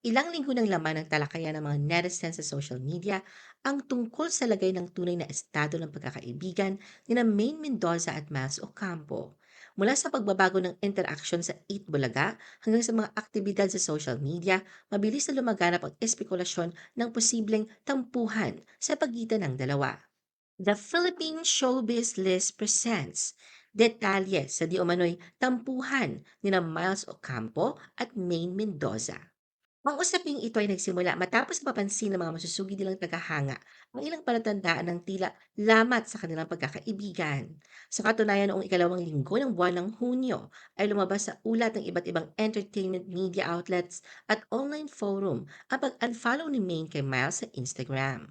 Ilang linggo ng laman ng talakayan ng mga netizens sa social media ang tungkol sa lagay ng tunay na estado ng pagkakaibigan ni na Maine Mendoza at Miles Ocampo. Mula sa pagbabago ng interaksyon sa Eat Bulaga hanggang sa mga aktibidad sa social media, mabilis na lumaganap ang espekulasyon ng posibleng tampuhan sa pagitan ng dalawa. The Philippine Showbiz List presents detalye sa di umano'y tampuhan ni na Miles Ocampo at Maine Mendoza. Ang usaping ito ay nagsimula matapos mapansin ng mga masusugid nilang tagahanga ang ilang palatandaan ng tila lamat sa kanilang pagkakaibigan. Sa katunayan noong ikalawang linggo ng buwan ng Hunyo ay lumabas sa ulat ng iba't ibang entertainment media outlets at online forum ang pag-unfollow ni Maine kay Miles sa Instagram.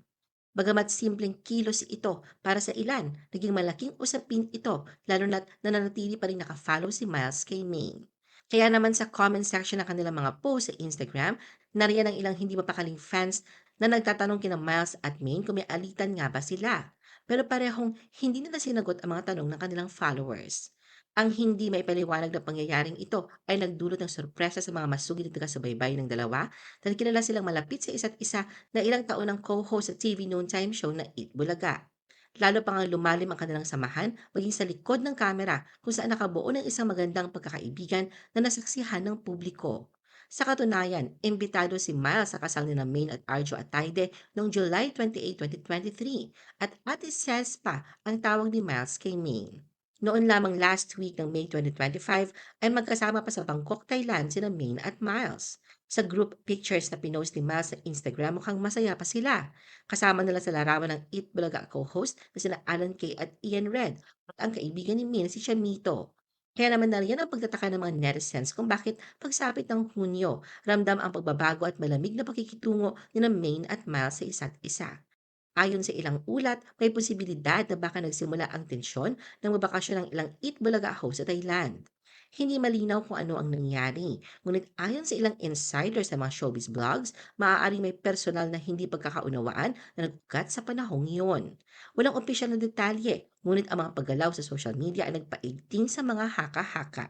Bagamat simpleng kilos ito para sa ilan, naging malaking usapin ito lalo na't nananatili pa rin naka-follow si Miles kay Maine. Kaya naman sa comment section ng kanilang mga post sa Instagram, nariyan ang ilang hindi mapakaling fans na nagtatanong kina Miles at Maine kung may alitan nga ba sila. Pero parehong hindi nila sinagot ang mga tanong ng kanilang followers. Ang hindi maipaliwanag na pangyayaring ito ay nagdulot ng sorpresa sa mga masugid na taga-subaybay ng dalawa dahil kilala silang malapit sa isa't isa na ilang taon ng co-host sa TV noontime show na Eat Bulaga. Lalo pa ngang lumalim ang kanilang samahan maging sa likod ng kamera kung saan nakabuo ng isang magandang pagkakaibigan na nasaksihan ng publiko. Sa katunayan, imbitado si Miles sa kasal ni na Maine at Arjo Atayde noong July 28, 2023 at Ate Ses pa ang tawag ni Miles kay Maine. Noon lamang last week ng May 2025 ay magkasama pa sa Bangkok, Thailand sina Maine at Miles. Sa group pictures na pinost ni Miles sa Instagram mukhang masaya pa sila. Kasama nila sa larawan ng Eat Bulaga co-host na sina Alan Kay at Ian Red at ang kaibigan ni Maine si Chamito. Kaya naman nariyan ang pagtataka ng mga netizens kung bakit pagsapit ng Hunyo, ramdam ang pagbabago at malamig na pakikitungo ni na Maine at Miles sa isa't isa. Ayon sa ilang ulat, may posibilidad na baka nagsimula ang tensyon nang mabakasyon ng ilang Eat Bulaga host sa Thailand. Hindi malinaw kung ano ang nangyari, ngunit ayon sa ilang insiders sa mga showbiz blogs, maaari may personal na hindi pagkakaunawaan na nagkat sa panahong iyon. Walang opisyal na detalye, ngunit ang mga paggalaw sa social media ay nagpaigting sa mga haka-haka.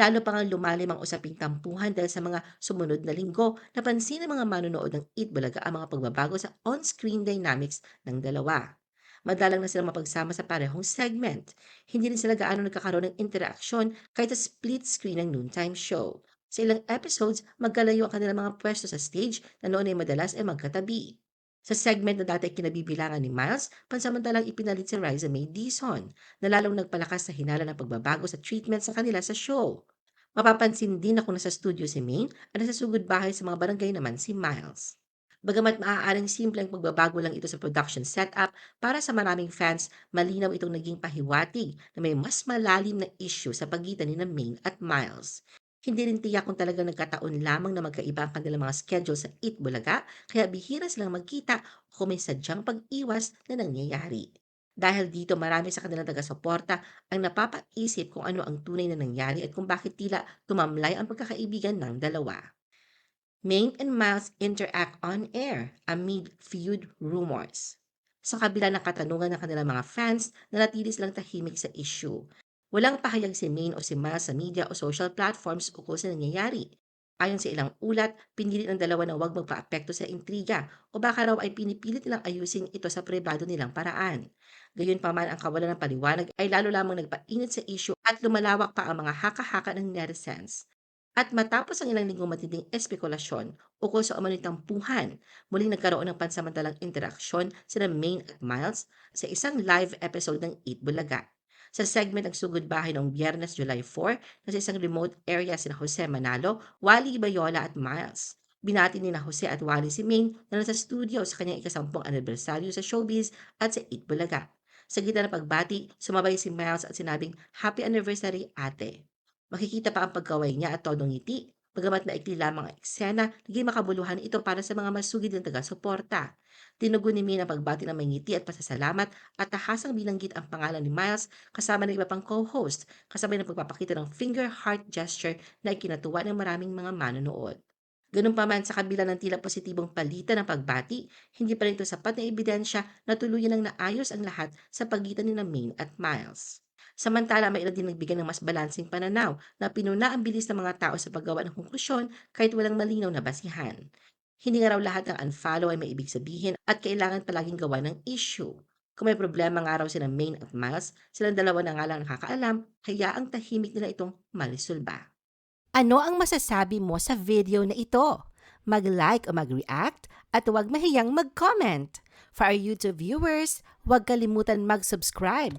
Lalo pa ngang lumalim ang usaping tampuhan dahil sa mga sumunod na linggo, napansin ng mga manonood ng Eat Bulaga ang mga pagbabago sa on-screen dynamics ng dalawa. Madalang na silang mapagsama sa parehong segment. Hindi rin sila gaano nagkakaroon ng interaksyon kahit sa split screen ng noontime show. Sa ilang episodes, magkalayo ang kanilang mga pwesto sa stage na noon ay madalas ay magkatabi. Sa segment na dati kinabibilangan ni Miles, pansamantalang ipinalit si Riza May Dizon na lalong nagpalakas sa hinala ng pagbabago sa treatment sa kanila sa show. Mapapansin din na kung nasa studio si Maine at nasa sugod bahay sa mga barangay naman si Miles. Bagamat maaaring simpleng pagbabago lang ito sa production setup, para sa maraming fans, malinaw itong naging pahiwatig na may mas malalim na issue sa pagitan ni na Maine at Miles. Hindi rin tiyak kung talagang nagkataon lamang na magkaiba ang kanilang mga schedule sa Eat Bulaga, kaya bihira silang magkita o kung may sadyang pag-iwas na nangyayari. Dahil dito marami sa kanilang taga-suporta ang napapaisip kung ano ang tunay na nangyari at kung bakit tila tumamlay ang pagkakaibigan ng dalawa. Maine and Miles interact on air amid feud rumors. Sa kabila ng katanungan ng kanilang mga fans, nanatili silang tahimik sa issue. Walang pahayag si Maine o si Miles sa media o social platforms ukol sa nangyayari. Ayon sa ilang ulat, pinilit ng dalawa na huwag magpaapekto sa intriga o baka raw ay pinipilit nilang ayusin ito sa pribado nilang paraan. Gayunpaman ang kawalan ng paliwanag ay lalo lamang nagpainit sa issue at lumalawak pa ang mga haka-haka ng netizens. At matapos ang ilang linggong matinding espekulasyon ukol sa umano'y tampuhan, muling nagkaroon ng pansamantalang interaksyon sina Maine at Miles sa isang live episode ng Eat Bulaga. Sa segment ng Sugod Bahay noong Biyernes, July 4, na sa isang remote area sina Jose Manalo, Wally Bayola at Miles. Binati ni na Jose at Wally si Maine na nasa studio sa kanyang ikasampung anibersaryo sa showbiz at sa Eat Bulaga. Sa gitna ng pagbati, sumabay si Miles at sinabing, Happy Anniversary, ate. Makikita pa ang pagkaway niya at todong ngiti. Bagamat naikli lamang ang eksena, naging makabuluhan ito para sa mga masugid ng taga-suporta. Tinugon ni Min ang pagbati ng may ngiti at pasasalamat at tahasang binanggit ang pangalan ni Miles kasama ng iba pang co-host, kasabay ng pagpapakita ng finger heart gesture na ikinatuwa ng maraming mga manonood. Ganun pa man sa kabila ng tila positibong palitan ng pagbati, hindi pa rin ito sapat na ebidensya na tuluyan ng naayos ang lahat sa pagitan ni na Maine at Miles. Samantala, may ilan din nagbigay ng mas balansing pananaw na pinuna ang bilis ng mga tao sa paggawa ng konklusyon kahit walang malinaw na basihan. Hindi nga raw lahat ng unfollow ay may ibig sabihin at kailangan palaging gawa ng issue. Kung may problema nga raw sila Main at Miles, silang dalawa na nga lang nakakaalam, kaya ang tahimik nila itong malisulba. Ano ang masasabi mo sa video na ito? Mag-like o mag-react at huwag mahiyang mag-comment. For our YouTube viewers, huwag kalimutan mag-subscribe